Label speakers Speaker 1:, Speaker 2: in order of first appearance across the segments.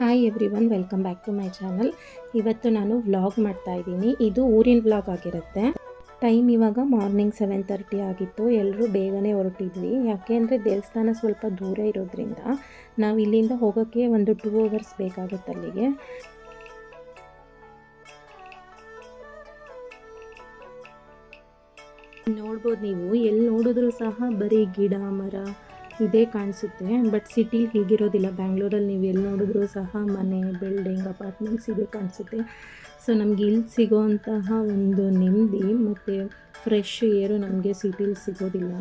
Speaker 1: Hi everyone welcome back to my channel ಇವತ್ತು ನಾನು vlog ಮಾಡ್ತಾ ಇದ್ದೀನಿ. ಇದು ಊರಿನ ವ್ಲಾಗ್ ಆಗಿರುತ್ತೆ. ಟೈಮ್ ಇವಾಗ ಮಾರ್ನಿಂಗ್ ಸೆವೆನ್ ತರ್ಟಿ ಆಗಿತ್ತು. ಎಲ್ಲರೂ ಬೇಗನೆ ಹೊರಟಿದ್ವಿ. ಯಾಕೆ ಅಂದರೆ ದೇವಸ್ಥಾನ ಸ್ವಲ್ಪ ದೂರ ಇರೋದ್ರಿಂದ ನಾವು ಇಲ್ಲಿಂದ ಹೋಗೋಕ್ಕೆ ಒಂದು ಟೂ ಅವರ್ಸ್ ಬೇಕಾಗುತ್ತೆ ಅಲ್ಲಿಗೆ. ನೋಡ್ಬೋದು ನೀವು. ಎಲ್ಲಿ ನೋಡಿದ್ರು ಸಹ ಬರೀ ಗಿಡ, ಮರ ಇದೇ ಕಾಣಿಸುತ್ತೆ. ಬಟ್ ಸಿಟಿ ಹೀಗಿರೋದಿಲ್ಲ. ಬ್ಯಾಂಗ್ಳೂರಲ್ಲಿ ನೀವು ಎಲ್ಲಿ ನೋಡಿದ್ರು ಸಹ ಮನೆ ಬಿಲ್ಡಿಂಗ್ ಅಪಾರ್ಟ್ಮೆಂಟ್ಸ್ ಇದೇ ಕಾಣಿಸುತ್ತೆ. ಸೊ ನಮಗೆ ಇಲ್ಲಿ ಸಿಗೋವಂತಹ ಒಂದು ನೆಮ್ಮದಿ ಮತ್ತು ಫ್ರೆಶ್ ಏರು ನಮಗೆ ಸಿಟಿಲಿ ಸಿಗೋದಿಲ್ಲ.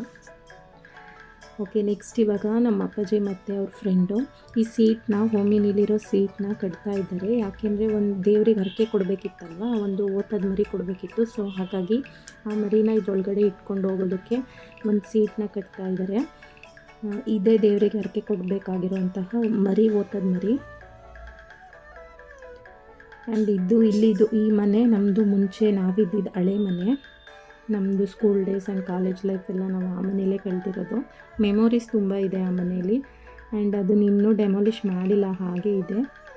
Speaker 1: ಓಕೆ ನೆಕ್ಸ್ಟ್ ಇವಾಗ ನಮ್ಮ ಅಪ್ಪಾಜಿ ಮತ್ತು ಅವ್ರ ಫ್ರೆಂಡು ಈ ಸೀಟ್ನ ಹೋಮಿನಿಲಿರೋ ಸೀಟ್ನ ಕಟ್ತಾ ಇದ್ದಾರೆ. ಯಾಕೆಂದರೆ ಒಂದು ದೇವ್ರಿಗೆ ಹರಕೆ ಕೊಡಬೇಕಿತ್ತಲ್ವ? ಒಂದು ಓತದ ಮರಿ ಕೊಡಬೇಕಿತ್ತು. ಸೊ ಹಾಗಾಗಿ ಆ ಮರಿನ ಇದ್ರೊಳಗಡೆ ಇಟ್ಕೊಂಡು ಹೋಗೋದಕ್ಕೆ ಒಂದು ಸೀಟ್ನ ಕಟ್ತಾ ಇದ್ದಾರೆ. ಇದೇ ದೇವರಿಗೆ ಹರಕೆ ಕೊಡಬೇಕಾಗಿರುವಂತಹ ಮರಿ, ಓತದ ಮರಿ. ಆ್ಯಂಡ್ ಇದು ಇಲ್ಲಿದು, ಈ ಮನೆ ನಮ್ಮದು ಮುಂಚೆ ನಾವಿದ್ದಿದ್ದು ಹಳೆ ಮನೆ. ನಮ್ಮದು school days and college life ಎಲ್ಲ ನಾವು ಆ ಮನೆಯಲ್ಲೇ ಕಳೆದಿರೋದು. ಮೆಮೊರೀಸ್ ತುಂಬ ಇದೆ ಆ ಮನೆಯಲ್ಲಿ. ಆ್ಯಂಡ್ ಅದನ್ನ ಇನ್ನೂ ಡೆಮಾಲಿಷ್ ಮಾಡಿಲ್ಲ ಹಾಗೆ ಇದೆ.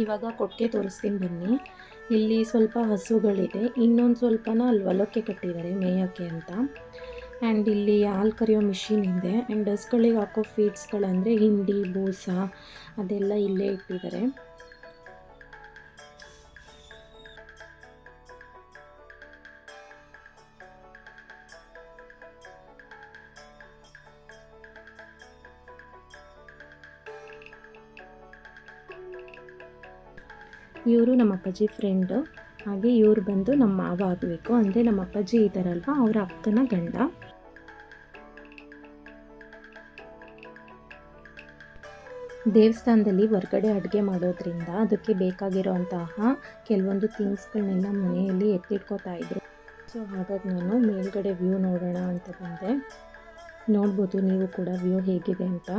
Speaker 1: ಇವಾಗ ಕೊಟ್ಟಿಗೆ ತೋರಿಸ್ತೀನಿ ಬನ್ನಿ. ಇಲ್ಲಿ ಸ್ವಲ್ಪ ಹಸುಗಳಿದೆ. ಇನ್ನೊಂದು ಸ್ವಲ್ಪನ ಅಲ್ಲಿ ಹೊಲಕ್ಕೆ ಕಟ್ಟಿದ್ದಾರೆ ಮೇಯೋಕ್ಕೆ ಅಂತ. ಆ್ಯಂಡ್ ಇಲ್ಲಿ ಹಾಲು ಕರೆಯೋ ಮಿಷಿನ್ ಇದೆ. ಆ್ಯಂಡ್ ಡಸ್ಗಳಿಗೆ ಹಾಕೋ ಫೀಡ್ಸ್ಗಳಂದರೆ ಹಿಂಡಿ, ಬೂಸ, ಅದೆಲ್ಲ ಇಲ್ಲೇ ಇಟ್ಟಿದ್ದಾರೆ. ಇವರು ನಮ್ಮ ಅಪ್ಪಾಜಿ ಫ್ರೆಂಡು ಹಾಗೆ ಇವರು ಬಂದು ನಮ್ಮ ಮಾವ ಆಗಬೇಕು. ಅಂದರೆ ನಮ್ಮ ಅಪ್ಪಾಜಿ ಇದ್ದಾರಲ್ವ ಅವರ ಅಕ್ಕನ ಗಂಡ. ದೇವಸ್ಥಾನದಲ್ಲಿ ಹೊರ್ಗಡೆ ಅಡುಗೆ ಮಾಡೋದ್ರಿಂದ ಅದಕ್ಕೆ ಬೇಕಾಗಿರೋಂತಹ ಕೆಲವೊಂದು ಥಿಂಗ್ಸ್ಗಳನ್ನೆಲ್ಲ ಮನೆಯಲ್ಲಿ ಎತ್ತಿಟ್ಕೋತಾ ಇದ್ರು. ಸೊ ಹಾಗಾಗಿ ನಾನು ಮೇಲ್ಗಡೆ ವ್ಯೂ ನೋಡೋಣ ಅಂತ ಬಂದೆ. ನೋಡ್ಬೋದು ನೀವು ಕೂಡ ವ್ಯೂ ಹೇಗಿದೆ ಅಂತ.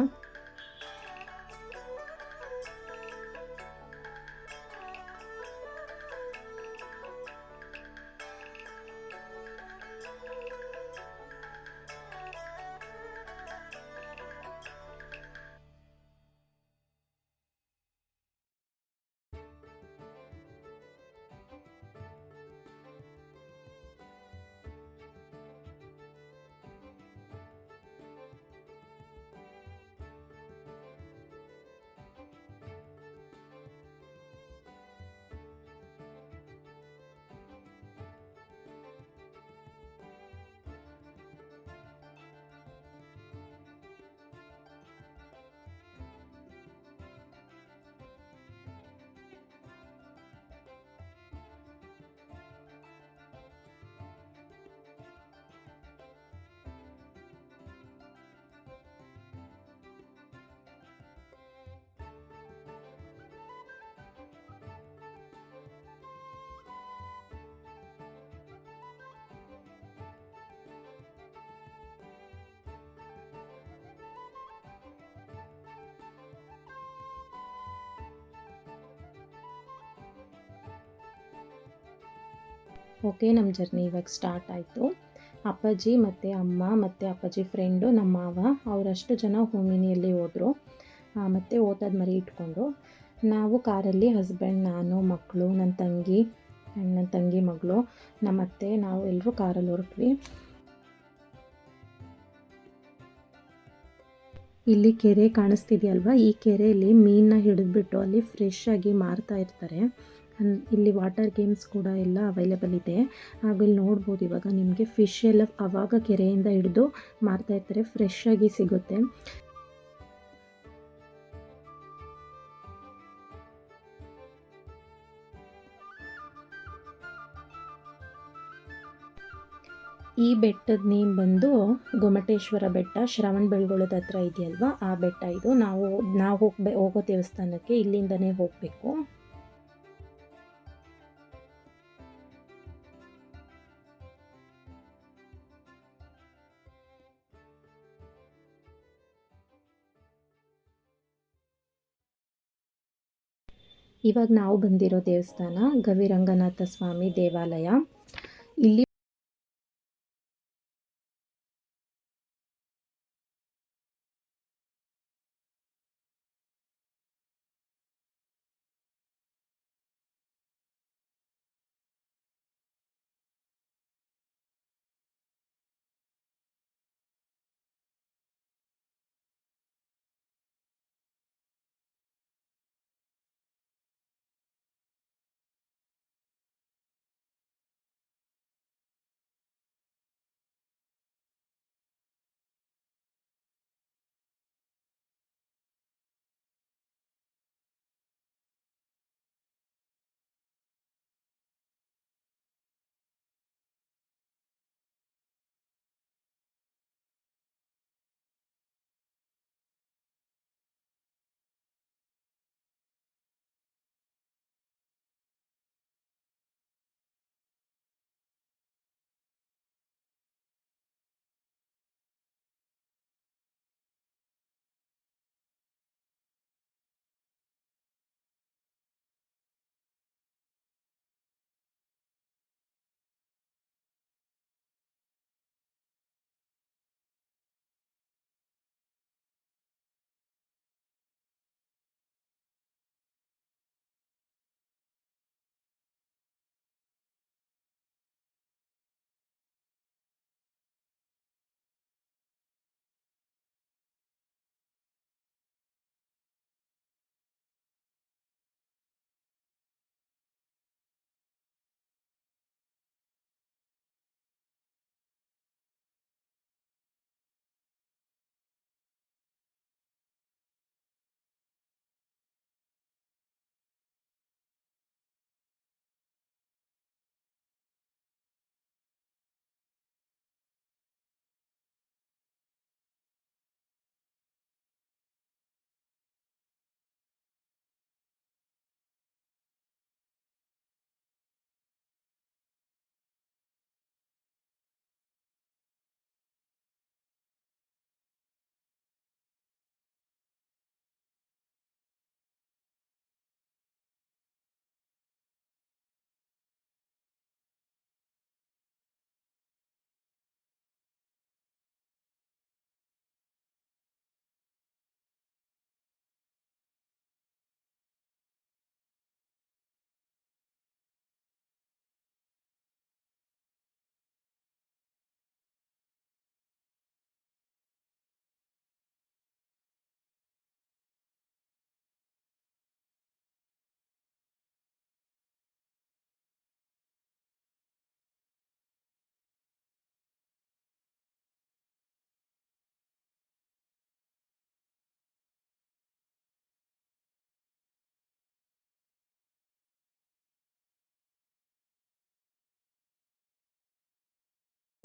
Speaker 1: ಓಕೆ ನಮ್ಮ ಜರ್ನಿ ಇವಾಗ ಸ್ಟಾರ್ಟ್ ಆಯಿತು. ಅಪ್ಪಾಜಿ ಮತ್ತು ಅಮ್ಮ ಮತ್ತು ಅಪ್ಪಾಜಿ ಫ್ರೆಂಡು ನಮ್ಮ ಮಾವ, ಅವರಷ್ಟು ಜನ ಹೋಮಿನಿಯಲ್ಲಿ ಹೋದರು. ಮತ್ತು ಓತದ ಮರಿ ಇಟ್ಕೊಂಡು. ನಾವು ಕಾರಲ್ಲಿ ಹಸ್ಬೆಂಡ್, ನಾನು ಮಕ್ಕಳು ನನ್ನ ತಂಗಿ ನನ್ನ ತಂಗಿ ಮಗಳು ನಮ್ಮ ಅತ್ತೆ, ನಾವು ಎಲ್ಲರೂ ಕಾರಲ್ಲಿ ಹೊರಟ್ವಿ. ಇಲ್ಲಿ ಕೆರೆ ಕಾಣಿಸ್ತಿದೆಯಲ್ವ? ಈ ಕೆರೆಯಲ್ಲಿ ಮೀನನ್ನ ಹಿಡಿದ್ಬಿಟ್ಟು ಅಲ್ಲಿ ಫ್ರೆಶ್ ಆಗಿ ಮಾರ್ತಾ ಇರ್ತಾರೆ. ಇಲ್ಲಿ ವಾಟರ್ ಗೇಮ್ಸ್ ಕೂಡ ಎಲ್ಲ ಅವೈಲೇಬಲ್ ಇದೆ. ಹಾಗೂ ಇಲ್ಲಿ ನೋಡ್ಬೋದು ಇವಾಗ ನಿಮಗೆ ಫಿಶ್ ಎಲ್ಲ ಅವಾಗ ಕೆರೆಯಿಂದ ಹಿಡಿದು ಇರ್ತಾರೆ ಫ್ರೆಶ್ ಆಗಿ ಸಿಗುತ್ತೆ. ಈ ಬೆಟ್ಟದ ನೇಮ್ ಬಂದು ಗೊಮಟೇಶ್ವರ ಬೆಟ್ಟ, ಶ್ರವಣ ಬೆಳಗೊಳದ ಹತ್ರ ಇದೆಯಲ್ವಾ? ಆ ಬೆಟ್ಟ ಇದು. ನಾವು ನಾವು ಹೋಗ್ಬೇ, ಹೋಗೋ ದೇವಸ್ಥಾನಕ್ಕೆ ಇಲ್ಲಿಂದನೇ ಹೋಗಬೇಕು. ಇವಾಗ ನಾವು ಬಂದಿರೋ ದೇವಸ್ಥಾನ ಗವಿರಂಗನಾಥ ಸ್ವಾಮಿ ದೇವಾಲಯ. ಇಲ್ಲಿ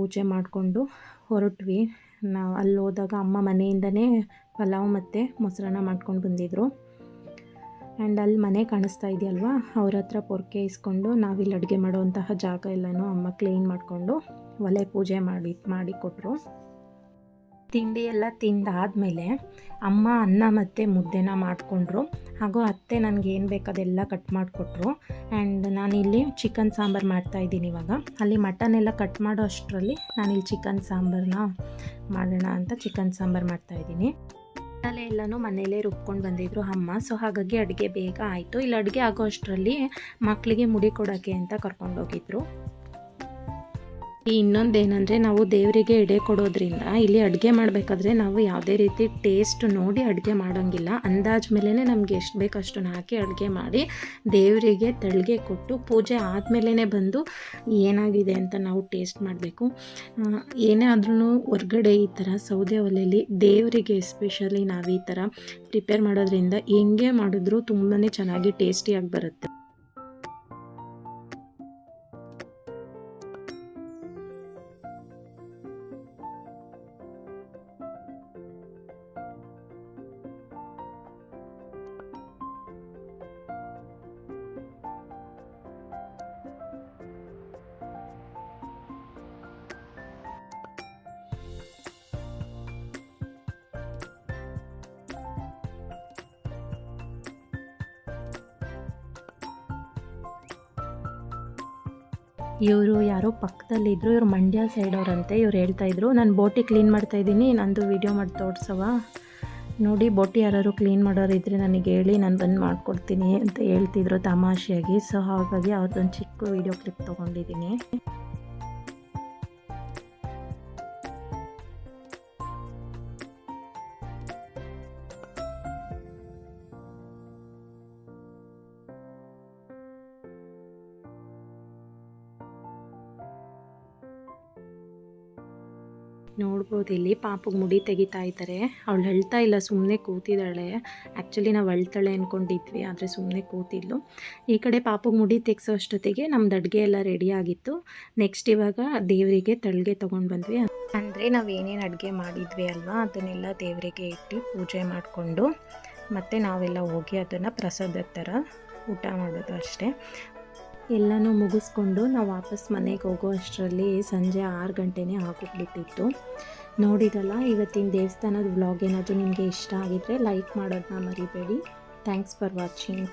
Speaker 1: ಪೂಜೆ ಮಾಡಿಕೊಂಡು ಹೊರಟ್ವಿ. ನಾವು ಅಲ್ಲಿ ಹೋದಾಗ ಅಮ್ಮ ಮನೆಯಿಂದನೇ ಪಲಾವ್ ಮತ್ತು ಮೊಸರನ್ನ ಮಾಡ್ಕೊಂಡು ಬಂದಿದ್ದರು ಆ್ಯಂಡ್ ಅಲ್ಲಿ ಮನೆ ಕಾಣಿಸ್ತಾ ಇದೆಯಲ್ವಾ? ಅವ್ರ ಹತ್ರ ಪೊರ್ಕೆ ಇಸ್ಕೊಂಡು ನಾವಿಲ್ಲಿ ಅಡುಗೆ ಮಾಡುವಂತಹ ಜಾಗ ಎಲ್ಲನೂ ಅಮ್ಮ ಕ್ಲೀನ್ ಮಾಡಿಕೊಂಡು ಒಲೆ ಪೂಜೆ ಮಾಡಿ ಮಾಡಿ ಕೊಟ್ಟರು ತಿಂಡಿ ಎಲ್ಲ ತಿಂದಾದಮೇಲೆ ಅಮ್ಮ ಅನ್ನ ಮತ್ತು ಮುದ್ದೆನ ಮಾಡಿಕೊಂಡ್ರು. ಹಾಗೂ ಅತ್ತೆ ನನಗೆ ಏನು ಬೇಕು ಅದೆಲ್ಲ ಕಟ್ ಮಾಡಿಕೊಟ್ರು. ಆ್ಯಂಡ್ ನಾನಿಲ್ಲಿ ಚಿಕನ್ ಸಾಂಬಾರು ಮಾಡ್ತಾಯಿದ್ದೀನಿ ಇವಾಗ. ಅಲ್ಲಿ ಮಟನ್ ಎಲ್ಲ ಕಟ್ ಮಾಡೋ ಅಷ್ಟರಲ್ಲಿ ನಾನಿಲ್ಲಿ ಚಿಕನ್ ಸಾಂಬಾರನ್ನ ಮಾಡೋಣ ಅಂತ ಚಿಕನ್ ಸಾಂಬಾರು ಮಾಡ್ತಾಯಿದ್ದೀನಿ ಮಸಾಲೆ ಎಲ್ಲನೂ ಮನೇಲೇ ರುಬ್ಕೊಂಡು ಬಂದಿದ್ರು ಅಮ್ಮ. ಸೊ ಹಾಗಾಗಿ ಅಡುಗೆ ಬೇಗ ಆಯಿತು. ಇಲ್ಲಿ ಅಡುಗೆ ಆಗೋ ಅಷ್ಟರಲ್ಲಿ ಮಕ್ಕಳಿಗೆ ಮುಡಿ ಕೊಡೋಕ್ಕೆ ಅಂತ ಕರ್ಕೊಂಡೋಗಿದ್ರು ಇನ್ನೊಂದೇನೆಂದರೆ ನಾವು ದೇವರಿಗೆ ಎಡೆ ಕೊಡೋದ್ರಿಂದ ಇಲ್ಲಿ ಅಡುಗೆ ಮಾಡಬೇಕಾದ್ರೆ ನಾವು ಯಾವುದೇ ರೀತಿ ಟೇಸ್ಟ್ ನೋಡಿ ಅಡುಗೆ ಮಾಡೋಂಗಿಲ್ಲ. ಅಂದಾಜ್ ಮೇಲೇ ನಮಗೆ ಎಷ್ಟು ಬೇಕು ಅಷ್ಟನ್ನು ಹಾಕಿ ಅಡುಗೆ ಮಾಡಿ ದೇವರಿಗೆ ತಳಿಗೆ ಕೊಟ್ಟು ಪೂಜೆ ಆದಮೇಲೆ ಬಂದು ಏನಾಗಿದೆ ಅಂತ ನಾವು ಟೇಸ್ಟ್ ಮಾಡಬೇಕು. ಏನೇ ಆದ್ರೂ ಹೊರ್ಗಡೆ ಈ ಥರ ಸೌದೆ ಒಲೆಯಲ್ಲಿ ದೇವರಿಗೆ ಎಸ್ಪೆಷಲಿ ನಾವು ಈ ಥರ ಪ್ರಿಪೇರ್ ಮಾಡೋದ್ರಿಂದ ಹೆಂಗೆ ಮಾಡಿದ್ರೂ ತುಂಬಾ ಚೆನ್ನಾಗಿ ಟೇಸ್ಟಿಯಾಗಿ ಬರುತ್ತೆ. ಇವರು ಯಾರೋ ಪಕ್ಕದಲ್ಲಿದ್ದರು ಇವ್ರು ಮಂಡ್ಯ ಸೈಡ್ ಅವರಂತೆ, ಇವ್ರು ಹೇಳ್ತಾ ಇದ್ರು. ನಾನು ಬೋಟಿ ಕ್ಲೀನ್ ಮಾಡ್ತಾ ಇದ್ದೀನಿ, ನಂದು ವೀಡಿಯೋ ಮಾಡಿ ತೋರ್ಸವ ನೋಡಿ, ಬೋಟಿ ಯಾರು ಕ್ಲೀನ್ ಮಾಡೋರು ಇದ್ದರೆ ನನಗೆ ಹೇಳಿ, ನಾನು ಬಂದು ಮಾಡಿಕೊಡ್ತೀನಿ ಅಂತ ಹೇಳ್ತಿದ್ರು ತಮಾಷೆಯಾಗಿ. ಸೊ ಹಾಗಾಗಿ ಅವ್ರದ್ದೊಂದು ಚಿಕ್ಕ ವೀಡಿಯೋ ಕ್ಲಿಪ್ ತೊಗೊಂಡಿದ್ದೀನಿ ನೋಡ್ಬೋದು. ಇಲ್ಲಿ ಪಾಪಗೆ ಮುಡಿ ತೆಗಿತಾ ಇದ್ದಾರೆ ಅವಳು ಹೇಳ್ತಾ ಇಲ್ಲ ಸುಮ್ಮನೆ ಕೂತಿದ್ದಾಳೆ. ಆ್ಯಕ್ಚುಲಿ ನಾವು ಅಳ್ತಾಳೆ ಅಂದ್ಕೊಂಡಿದ್ವಿ ಆದರೆ ಸುಮ್ಮನೆ ಕೂತಿದ್ಲು. ಈ ಕಡೆ ಪಾಪಗೆ ಮುಡಿ ತೆಗ್ಸೋ ಅಷ್ಟೊತ್ತಿಗೆ ನಮ್ದು ಅಡುಗೆ ಎಲ್ಲ ರೆಡಿ ಆಗಿತ್ತು. ನೆಕ್ಸ್ಟ್ ಇವಾಗ ದೇವರಿಗೆ ತಳಿಗೆ ತೊಗೊಂಡು ಬಂದ್ವಿ. ಅಂದರೆ ನಾವು ಏನೇನು ಅಡುಗೆ ಮಾಡಿದ್ವಿ ಅಲ್ವಾ, ಅದನ್ನೆಲ್ಲ ದೇವರಿಗೆ ಇಟ್ಟು ಪೂಜೆ ಮಾಡಿಕೊಂಡು ಮತ್ತು ನಾವೆಲ್ಲ ಹೋಗಿ ಅದನ್ನು ಪ್ರಸಾದದ ಥರ ಊಟ ಮಾಡೋದು ಅಷ್ಟೇ. ಎಲ್ಲನೂ ಮುಗಿಸ್ಕೊಂಡು ನಾವು ವಾಪಸ್ ಮನೆಗೆ ಹೋಗೋ ಅಷ್ಟರಲ್ಲಿ ಸಂಜೆ ಆರು ಗಂಟೆನೇ ಆಗೋಗ್ಬಿಟ್ಟಿತ್ತು. ನೋಡಿರಲ್ಲ ಇವತ್ತಿನ ದೇವಸ್ಥಾನದ ವ್ಲಾಗ್ ಏನಾದರೂ ನಿಮಗೆ ಇಷ್ಟ ಆಗಿದ್ರೆ ಲೈಕ್ ಮಾಡೋದನ್ನ ಮರಿಬೇಡಿ. Thanks for watching.